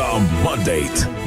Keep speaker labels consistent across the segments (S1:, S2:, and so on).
S1: The Mandate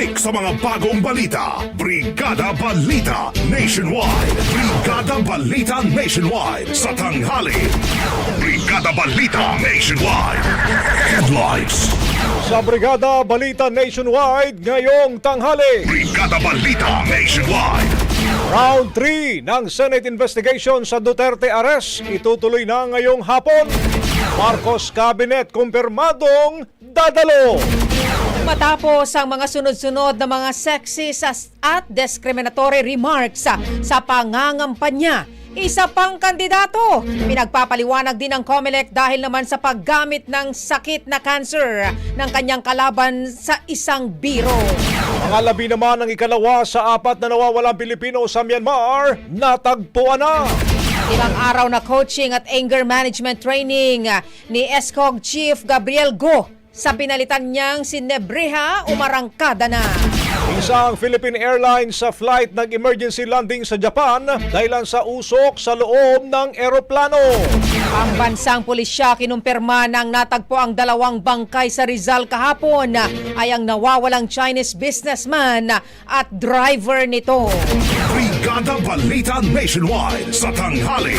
S2: Siksik sa mga bagong balita. Brigada Balita Nationwide. Brigada Balita Nationwide sa tanghali. Brigada Balita Nationwide. Headlines.
S3: Sa Brigada Balita Nationwide ngayong tanghali.
S2: Brigada Balita Nationwide.
S3: Round 3 ng Senate investigation sa Duterte arrest itutuloy na ngayong hapon. Marcos Cabinet kumpirmadong dadalo.
S4: Matapos ang mga sunod-sunod na mga sexist at discriminatory remarks sa, pangangampanya, isa pang kandidato. Pinagpapaliwanag din ng COMELEC dahil naman sa paggamit ng sakit na cancer ng kanyang kalaban sa isang biro.
S3: Mga labi naman ng ikalawa sa apat na nawawalang Pilipino sa Myanmar, natagpuan na.
S4: Ilang araw na coaching at anger management training ni ESCOG Chief Gabriel Go sa pinalitan niyang si Nebreha umarangkada na.
S3: Isang Philippine Airlines sa flight nag-emergency landing sa Japan dahilan sa usok sa loob ng eroplano.
S4: Ang bansang pulisya kinumpirma ng natagpo ang dalawang bangkay sa Rizal kahapon ay ang nawawalang Chinese businessman at driver nito.
S2: Brigada Balita Nationwide sa tanghali.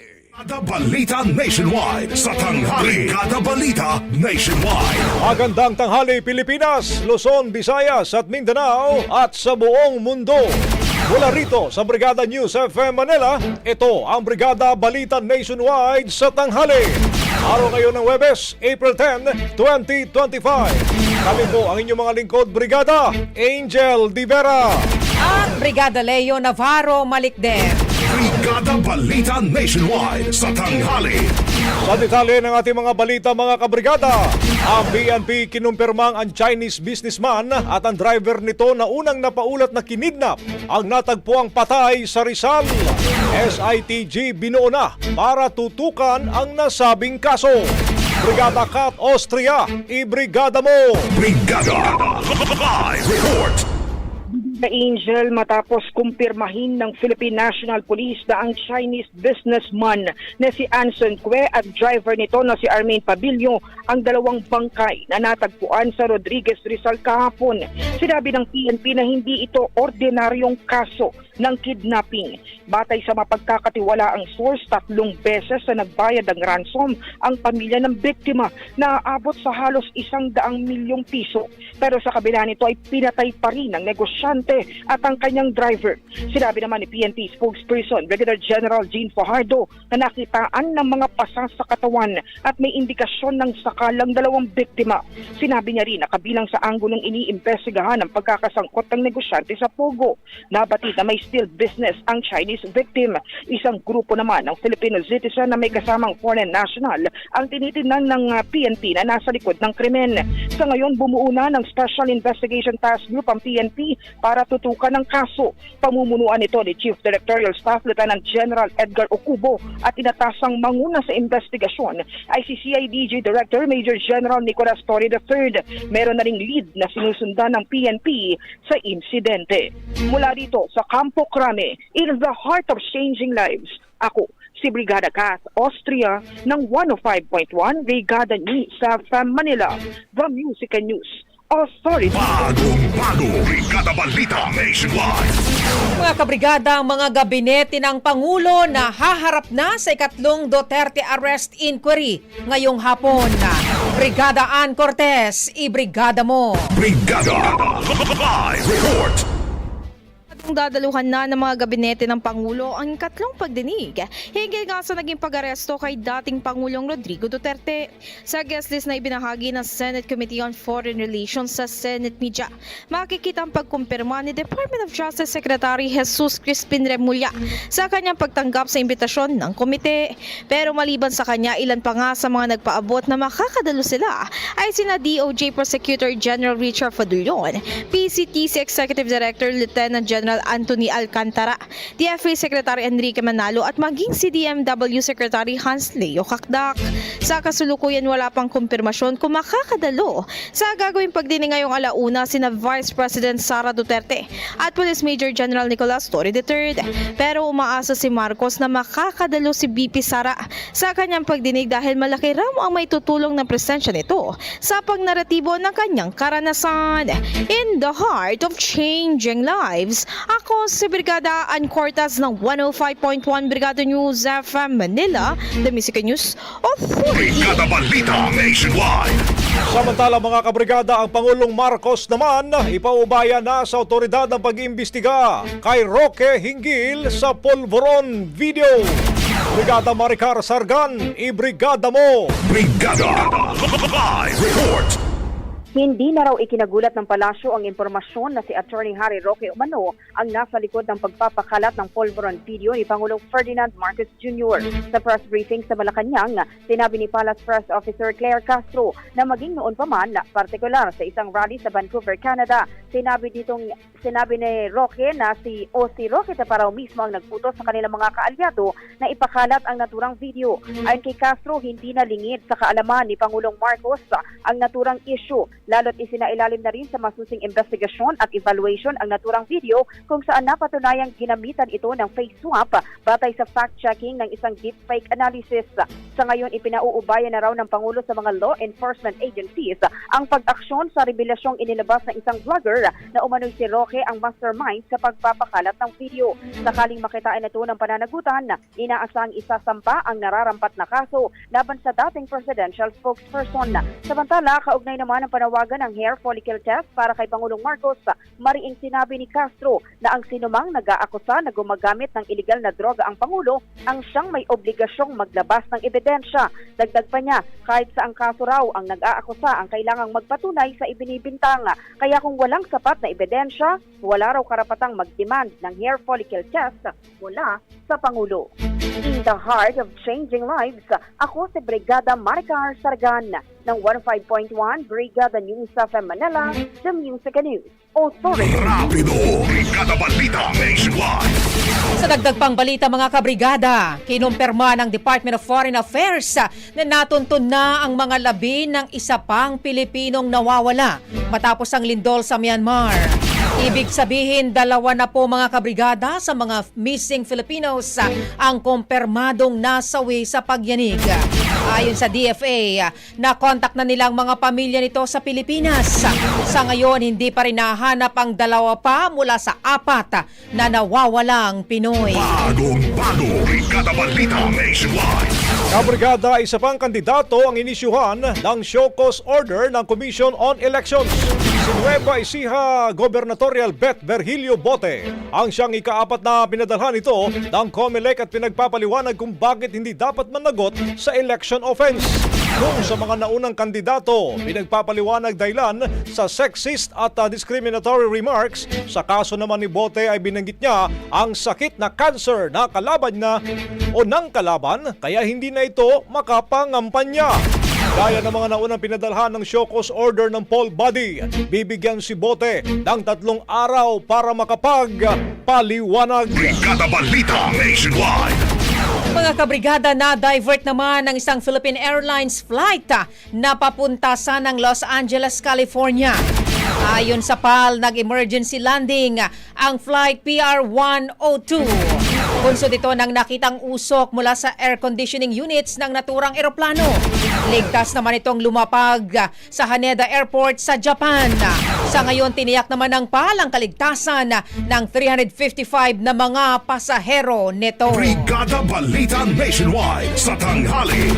S2: Brigada Balita Nationwide sa tanghali. Brigada Balita Nationwide.
S3: Magandang tanghali Pilipinas, Luzon, Visayas at Mindanao at sa buong mundo. Mula rito sa Brigada News FM Manila, ito ang Brigada Balita Nationwide sa tanghali. Araw ngayon ng Webes, April 10, 2025. Kami po ang inyong mga lingkod, Brigada Angel Divera.
S4: At Brigada Leo Navarro Malikden.
S2: Brigada Balita Nationwide sa tanghali.
S3: Sa detalye ng ating mga balita mga kabrigada, ang PNP kinumpirmang ang Chinese businessman at ang driver nito na unang napaulat na kinidnap ang natagpuang patay sa Rizal. SITG binuo na para tutukan ang nasabing kaso. Brigada Kat Austria, ibrigada mo!
S2: Brigada Live Report.
S5: Sa Angel matapos kumpirmahin ng Philippine National Police na ang Chinese businessman na si Anson Kwe at driver nito na si Armin Pabilio ang dalawang bangkay na natagpuan sa Rodriguez Rizal kahapon. Sinabi ng PNP na hindi ito ordinaryong kaso ng kidnapping. Batay sa mapagkakatiwala ang source, tatlong beses na nagbayad ng ransom ang pamilya ng biktima na aabot sa halos isang daang milyong piso. Pero sa kabila nito ay pinatay pa rin ang negosyante at ang kanyang driver. Sinabi naman ni PNP spokesperson Brigadier General Jean Fajardo na nakitaan ng mga pasa sa katawan at may indikasyon ng sakalang dalawang biktima. Sinabi niya rin na kabilang sa anggulong iniimbestigahan ang pagkakasangkot ng negosyante sa Pogo. Nabatid na may still business ang Chinese victim. Isang grupo naman ng Filipino citizen na may kasamang foreign national ang tinitingnan ng PNP na nasa likod ng krimen. Sa ngayon, bumuo na ng Special Investigation Task Group ang PNP para tutukan ng kaso. Pamumunuan ito ni Chief Directorial Staff Lieutenant General Edgar Okubo at tinatasang manguna sa investigasyon ay si CIDG Director Major General Nicolas Torre III. Meron na ring lead na sinusundan ng PNP sa insidente. Mula dito sa Campo Crame, in the heart of changing lives, ako si Brigada Kath Austria ng 105.1 Brigada News sa Manila, The Music and News Authority.
S2: Bagong bago. Brigada Balita Nationwide.
S4: Mga kabrigada, ang mga gabinete ng Pangulo na haharap na sa ikatlong Duterte arrest inquiry ngayong hapon. Brigada Ann Cortez, ibrigada mo.
S2: Brigada Live Report.
S6: Ang dadaluhan na ng mga gabinete ng Pangulo ang katlong pagdinig. Hinggil nga sa naging pag-aresto kay dating Pangulong Rodrigo Duterte. Sa guest list na ibinahagi ng Senate Committee on Foreign Relations sa Senate Media, makikita ang pagkumpirma ni Department of Justice Secretary Jesus Crispin Remulla sa kanyang pagtanggap sa imbitasyon ng komite. Pero maliban sa kanya, ilan pa nga sa mga nagpaabot na makakadalo sila ay sina DOJ Prosecutor General Richard Fadullon, PCTC Executive Director Lieutenant General Anthony Alcantara, DFA Secretary Enrique Manalo at maging si DMW Secretary Hans Leo Kakdak. Sa kasulukuyan wala pang kumpirmasyon kung makakadalo sa gagawing pagdinig ngayong alauna sina Vice President Sara Duterte at Police Major General Nicolas Torre III. Pero umaasa si Marcos na makakadalo si BP Sara sa kanyang pagdinig dahil malaki raw ang may tutulong ng presensya nito sa pagnaratibo ng kanyang karanasan. In the heart of changing lives, ako si Brigada Ann Cortez ng 105.1 Brigada News FM Manila, The Music News Authority.
S2: Brigada Balita Nationwide.
S3: Samantala mga kabrigada, ang Pangulong Marcos naman ipaubaya na sa otoridad ng pag-iimbestiga kay Roque Hinggil sa Polvoron video. Brigada Maricar Sargan, ibrigada mo!
S2: Brigada Live Report.
S7: Hindi na raw ikinagulat ng palasyo ang impormasyon na si Attorney Harry Roque Umano ang nasa likod ng pagpapakalat ng Polvoron video ni Pangulong Ferdinand Marcos Jr. Sa press briefing sa Malacanang, sinabi ni Palace Press Officer Claire Castro na maging noon pa man, partikular sa isang rally sa Vancouver, Canada, sinabi ditong sinabi ni Roque na si o si Roque Taparao mismo ang nagputo sa kanilang mga kaalyado na ipakalat ang naturang video. Ayon kay Castro, hindi na lingid sa kaalaman ni Pangulong Marcos ang naturang issue Lalo't isinailalim na rin sa masusing investigasyon at evaluation ang naturang video kung saan napatunayang ginamitan ito ng face swap batay sa fact-checking ng isang deepfake analysis. Sa ngayon, ipinauubayan na raw ng Pangulo sa mga law enforcement agencies ang pag-aksyon sa revelasyong inilabas ng isang vlogger na umano'y si Roque ang mastermind sa pagpapakalat ng video. Sakaling makitain ito ng pananagutan, inaasang isasampa ang nararampat na kaso laban sa dating presidential spokesperson. Samantala, kaugnay naman ang panawagan ng hair follicle test para kay Pangulong Marcos, mariing sinabi ni Castro na ang sinumang nag-aakusa na gumagamit ng iligal na droga ang Pangulo ang siyang may obligasyong maglabas ng ebidensya. Dagdag pa niya, kahit sa ang kaso raw ang nag-aakusa ang kailangang magpatunay sa ibinibintang. Kaya kung walang sapat na ebidensya, wala raw karapatang mag-demand ng hair follicle test mula sa Pangulo. In the heart of changing lives, ako si Brigada Maricar Sargan ng 15.1 Brigada News of Manila, The Music and News Authority.
S2: Rapido! Brigada Balita Nationwide!
S4: Sa dagdag pang balita mga kabrigada, kinumpirma ng Department of Foreign Affairs na natuntun na ang mga labi ng isa pang Pilipinong nawawala matapos ang lindol sa Myanmar. Ibig sabihin, dalawa na po mga kabrigada sa mga missing Filipinos ang kumpirmadong nasawi sa pagyanig. Ayon sa DFA, nakontak na nilang mga pamilya nito sa Pilipinas. Sa ngayon, hindi pa rin nahanap ang dalawa pa mula sa apat na nawawalang Pinoy.
S2: Bagong bago! Brigada Nationwide!
S3: Kabrigada, isa pang kandidato ang inisyuhan ng show cause order ng Commission on Elections. Si Nueva Ecija Gobernatorial Bet Virgilio Bote ang siyang ikaapat na pinadalhan ito ng COMELEC at pinagpapaliwanag kung bakit hindi dapat managot sa election offense. Kung sa mga naunang kandidato, pinagpapaliwanag dahilan sa sexist at uh, discriminatory remarks, sa kaso naman ni Bote ay binanggit niya ang sakit na cancer na kalaban na o ng kalaban kaya hindi na ito makapangampanya. Gaya ng mga naunang pinadalhan ng cause order ng poll body, bibigyan si Bote ng tatlong araw para makapagpaliwanag.
S2: Brigada Nationwide!
S4: Mga kabrigada na divert naman ng isang Philippine Airlines flight ah, na papunta sa ng Los Angeles, California. Ayon sa PAL, nag-emergency landing ah, ang flight PR-102. Bunso dito ng nakitang usok mula sa air conditioning units ng naturang eroplano. Ligtas naman itong lumapag sa Haneda Airport sa Japan. Sa ngayon, tiniyak naman ng PAL ang kaligtasan ng 355 na mga pasahero nito.
S2: Brigada Balita Nationwide sa tanghali.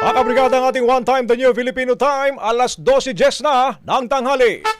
S3: Mga kabrigada ang ating one time the new Filipino time, alas 12.10 na ng tanghali.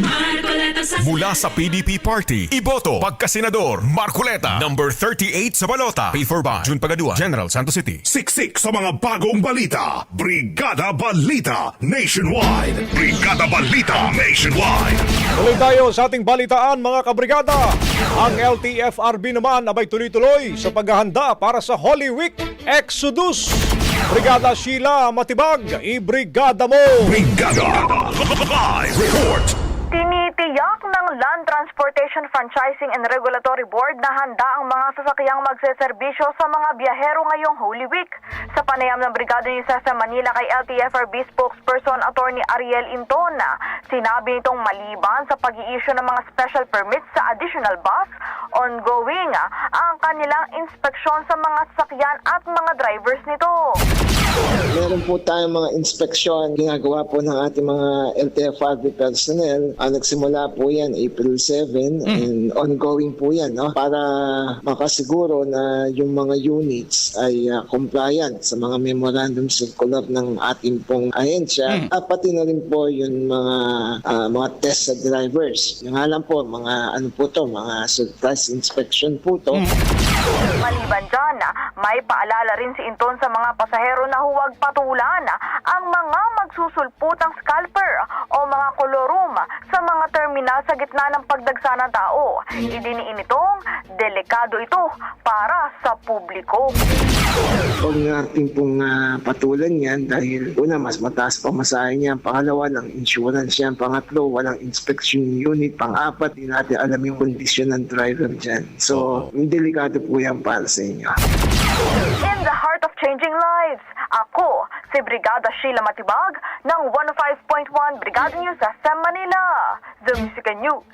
S8: Marcoleta sa
S9: Mula sa PDP Party, Iboto, Pagkasenador, Marculeta, number 38 sa balota. Paid for by June Pagadua, General Santos City.
S2: Siksik sa mga bagong balita. Brigada Balita Nationwide. Brigada Balita Nationwide.
S3: Tuloy tayo sa ating balitaan mga kabrigada. Ang LTFRB naman abay tuloy-tuloy sa paghahanda para sa Holy Week Exodus. Brigada Sheila Matibag, i-brigada mo!
S2: Brigada Live Report.
S6: Landtransport Transportation Franchising and Regulatory Board na handa ang mga sasakyang magseserbisyo sa mga biyahero ngayong Holy Week. Sa panayam ng Brigada ni sa Manila kay LTFRB spokesperson Attorney Ariel Intona, sinabi nitong maliban sa pag-i-issue ng mga special permits sa additional bus, ongoing ang kanilang inspeksyon sa mga sasakyan at mga drivers nito.
S10: Meron po tayong mga inspeksyon ginagawa po ng ating mga LTFRB personnel. Ah, nagsimula po yan April 7 and ongoing po yan no? para makasiguro na yung mga units ay ah, compliant sa mga memorandum circular ng ating pong ahensya at pati na rin po yung mga ah, mga test sa drivers. Yung nga lang po, mga ano po to, mga surprise inspection po to.
S6: Maliban dyan, May paalala rin si Inton sa mga pasahero na huwag patulan ang mga magsusulputang scalper o mga kolorum sa mga terminal sa gitna ng pagdagsa ng tao. Idiniin itong delikado ito para sa publiko.
S10: Huwag natin pong ah, patulan yan dahil una, mas mataas pa masahe niya. Pangalawa, ng insurance yan. Pangatlo, walang inspection unit. Pang-apat, di natin alam yung kondisyon ng driver dyan. So, delikado po yan para sa inyo.
S6: In the heart of changing lives, ako si Brigada Sheila Matibag ng 105.1 Brigada News FM Manila, The Music and News.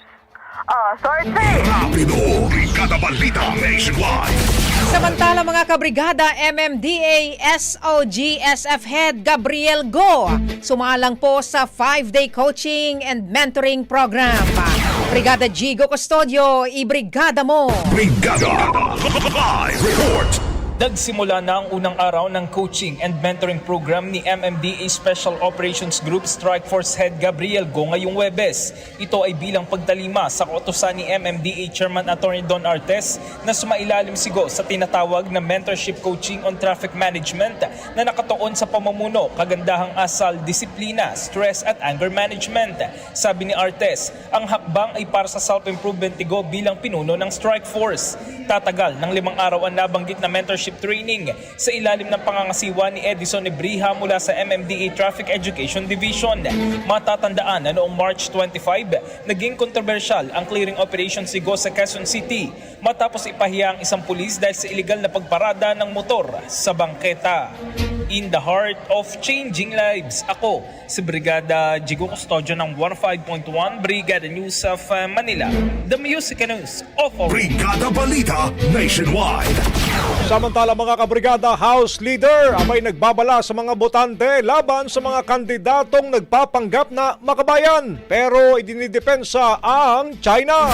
S6: Ah, sorry.
S2: Rapido, Brigada Balita Nationwide.
S4: Samantala mga kabrigada, MMDA SOG SF Head Gabriel Go sumalang po sa 5-day coaching and mentoring program. Brigada Gigo Custodio, ibrigada mo!
S2: Brigada Live Report.
S11: Nagsimula na ang unang araw ng coaching and mentoring program ni MMDA Special Operations Group Strike Force Head Gabriel Go ngayong Webes. Ito ay bilang pagtalima sa kautosan ni MMDA Chairman Attorney Don Artes na sumailalim si Go sa tinatawag na mentorship coaching on traffic management na nakatuon sa pamumuno, kagandahang asal, disiplina, stress at anger management. Sabi ni Artes, ang hakbang ay para sa self-improvement ni Go bilang pinuno ng Strike Force. Tatagal ng limang araw ang nabanggit na mentorship training sa ilalim ng pangangasiwa ni Edison Nebriha mula sa MMDA Traffic Education Division. Matatandaan na noong March 25, naging kontrobersyal ang clearing operation si sa Quezon City matapos ipahiya ang isang pulis dahil sa iligal na pagparada ng motor sa bangketa. In the heart of changing lives, ako si Brigada Jigo Custodio ng 15.1 Brigada News of uh, Manila, the music news of our
S2: Brigada Balita Nationwide.
S3: Samantala mga kabrigada, House Leader abay nagbabala sa mga botante laban sa mga kandidatong nagpapanggap na makabayan. Pero idinidepensa ang China.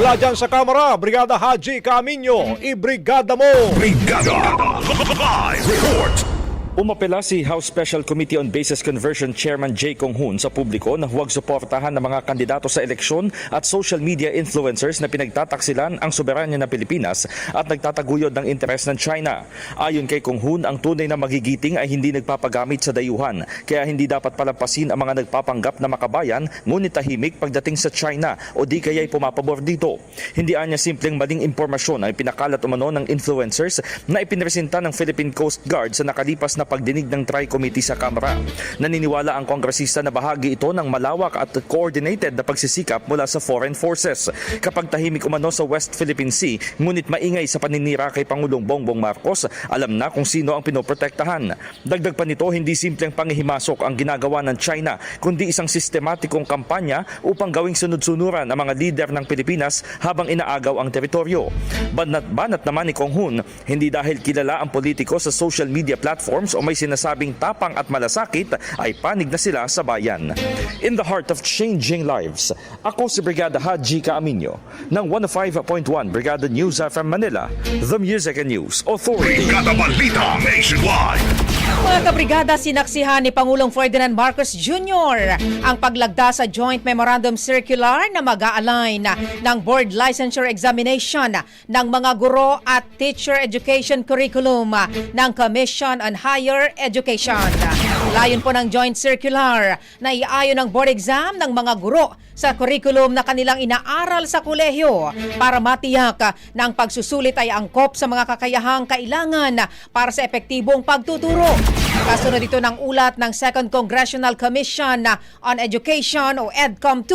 S3: Mula dyan sa Kamara, Brigada Haji Camino, ibrigada mo!
S2: Brigada Live Report.
S12: Umapela si House Special Committee on Basis Conversion Chairman Jay Kong Hoon sa publiko na huwag suportahan ng mga kandidato sa eleksyon at social media influencers na pinagtataksilan ang soberanya ng Pilipinas at nagtataguyod ng interes ng China. Ayon kay Kong Hoon, ang tunay na magigiting ay hindi nagpapagamit sa dayuhan, kaya hindi dapat palampasin ang mga nagpapanggap na makabayan ngunit tahimik pagdating sa China o di kaya'y pumapabor dito. Hindi anya simpleng maling impormasyon ang pinakalat umano ng influencers na ipinresenta ng Philippine Coast Guard sa nakalipas na pagdinig ng Tri-Committee sa Kamara. Naniniwala ang kongresista na bahagi ito ng malawak at coordinated na pagsisikap mula sa foreign forces. Kapag tahimik umano sa West Philippine Sea, ngunit maingay sa paninira kay Pangulong Bongbong Marcos, alam na kung sino ang pinoprotektahan. Dagdag pa nito, hindi simpleng pangihimasok ang ginagawa ng China, kundi isang sistematikong kampanya upang gawing sunod-sunuran ang mga lider ng Pilipinas habang inaagaw ang teritoryo. Banat-banat naman ni Kong Hoon, hindi dahil kilala ang politiko sa social media platforms o may sinasabing tapang at malasakit ay panig na sila sa bayan. In the heart of changing lives, ako si Brigada Haji Caaminyo ng 105.1 Brigada News FM Manila, The Music and News Authority.
S2: Brigada Balita Nationwide.
S4: Mga kabrigada, sinaksihan ni Pangulong Ferdinand Marcos Jr. ang paglagda sa Joint Memorandum Circular na mag-a-align ng Board Licensure Examination ng mga guro at Teacher Education Curriculum ng Commission on Higher Education. Layon po ng Joint Circular na iayon ng board exam ng mga guro sa curriculum na kanilang inaaral sa kolehiyo para matiyak na ang pagsusulit ay angkop sa mga kakayahang kailangan para sa epektibong pagtuturo. Kasunod ito ng ulat ng Second Congressional Commission on Education o EDCOM2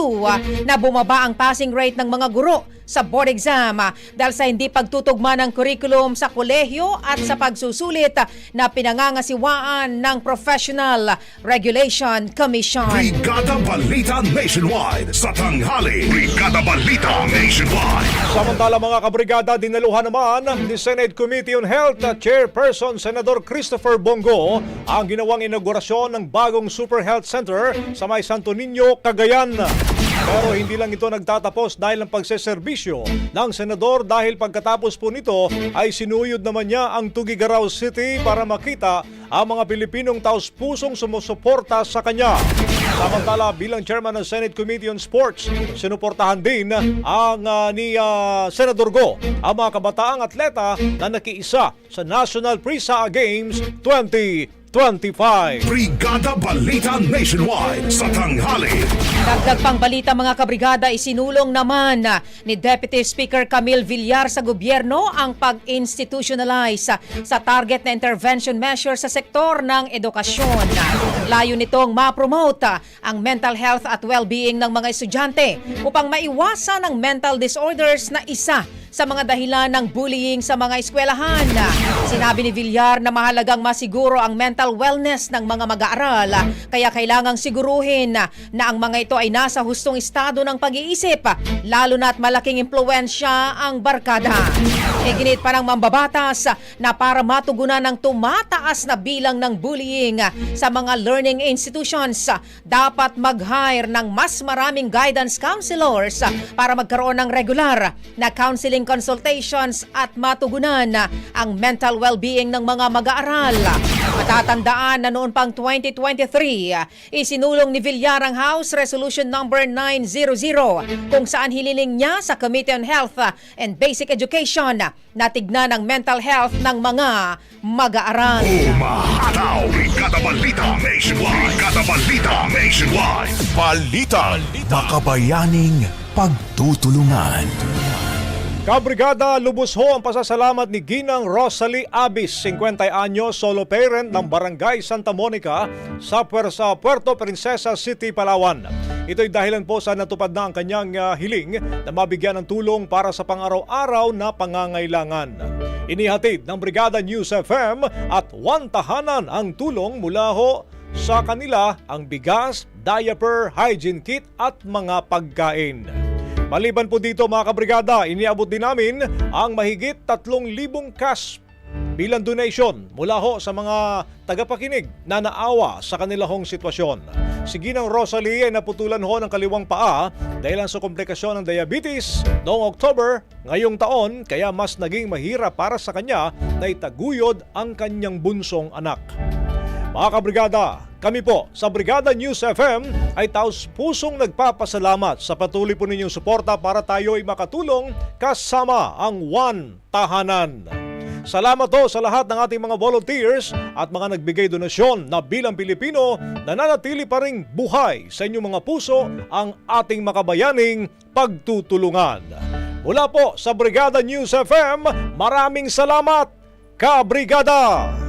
S4: na bumaba ang passing rate ng mga guro sa board exam dahil sa hindi pagtutugma ng curriculum sa kolehiyo at sa pagsusulit na pinangangasiwaan ng Professional Regulation Commission.
S2: Brigada Balita Nationwide sa tanghali. Brigada Balita Nationwide.
S3: Samantala mga kabrigada, dinaluhan naman ni Senate Committee on Health at Chairperson Senador Christopher Bongo ang ginawang inaugurasyon ng bagong Super Health Center sa May Santo Niño, Cagayan. Pero hindi lang ito nagtatapos dahil ang pagseserbisyo ng senador dahil pagkatapos po nito ay sinuyod naman niya ang Tugigaraw City para makita ang mga Pilipinong taos pusong sumusuporta sa kanya. Samantala, bilang chairman ng Senate Committee on Sports, sinuportahan din ang ah, ni ah, Senador Go ang mga kabataang atleta na nakiisa sa National Prisa Games 2025.
S2: Brigada Balita Nationwide sa tanghali.
S4: Dagdag pang balita mga kabrigada, isinulong naman ni Deputy Speaker Camille Villar sa gobyerno ang pag-institutionalize sa, target na intervention measure sa sektor ng edukasyon. Layo nitong ma-promote ang mental health at well-being ng mga estudyante upang maiwasan ang mental disorders na isa sa mga dahilan ng bullying sa mga eskwelahan. Sinabi ni Villar na mahalagang masiguro ang mental wellness ng mga mag-aaral kaya kailangang siguruhin na ang mga ito ay nasa hustong estado ng pag-iisip lalo na at malaking impluensya ang barkada. Iginit pa ng mambabatas na para matugunan ang tumataas na bilang ng bullying sa mga learning institutions, dapat mag-hire ng mas maraming guidance counselors para magkaroon ng regular na counseling consultations at matugunan ang mental well-being ng mga mag-aaral. Matatandaan na noon pang 2023, isinulong ni Villar ang House Resolution number 900 kung saan hililing niya sa Committee on Health and Basic Education na tignan ang mental health ng mga mag-aaral.
S2: Umahataw! Brigada Balita Nationwide. Brigada Balita Nationwide.
S9: Balita. Makabayaning pagtutulungan.
S3: Kabrigada, lubos ho ang pasasalamat ni Ginang Rosalie Abis, 50 anyos, solo parent ng Barangay Santa Monica sa Puerto Princesa City, Palawan. Ito'y dahilan po sa natupad na ang kanyang ah, hiling na mabigyan ng tulong para sa pang-araw-araw na pangangailangan. Inihatid ng Brigada News FM at one tahanan ang tulong mula ho sa kanila ang bigas, diaper, hygiene kit at mga pagkain. Maliban po dito mga kabrigada, iniabot din namin ang mahigit 3,000 cash bilang donation mula ho sa mga tagapakinig na naawa sa kanilahong sitwasyon. Si Ginang Rosalie ay naputulan ho ng kaliwang paa dahil sa komplikasyon ng diabetes noong October ngayong taon kaya mas naging mahirap para sa kanya na itaguyod ang kanyang bunsong anak. Mga kabrigada, kami po sa Brigada News FM ay taos pusong nagpapasalamat sa patuloy po ninyong suporta para tayo ay makatulong kasama ang One Tahanan. Salamat po sa lahat ng ating mga volunteers at mga nagbigay donasyon na bilang Pilipino nananatili pa ring buhay sa inyong mga puso ang ating makabayaning pagtutulungan. Mula po sa Brigada News FM, maraming salamat, Kabrigada!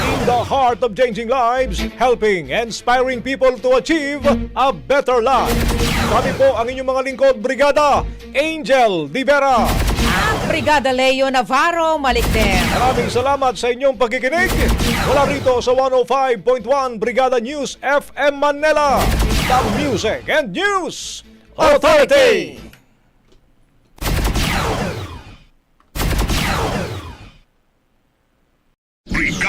S3: in the heart of changing lives, helping and inspiring people to achieve a better life. Kami po ang inyong mga lingkod, Brigada Angel Di Vera.
S4: At Brigada Leo Navarro Malikden.
S3: Maraming salamat sa inyong pagkikinig. Mula rito sa 105.1 Brigada News FM Manila, the Music and News Authority.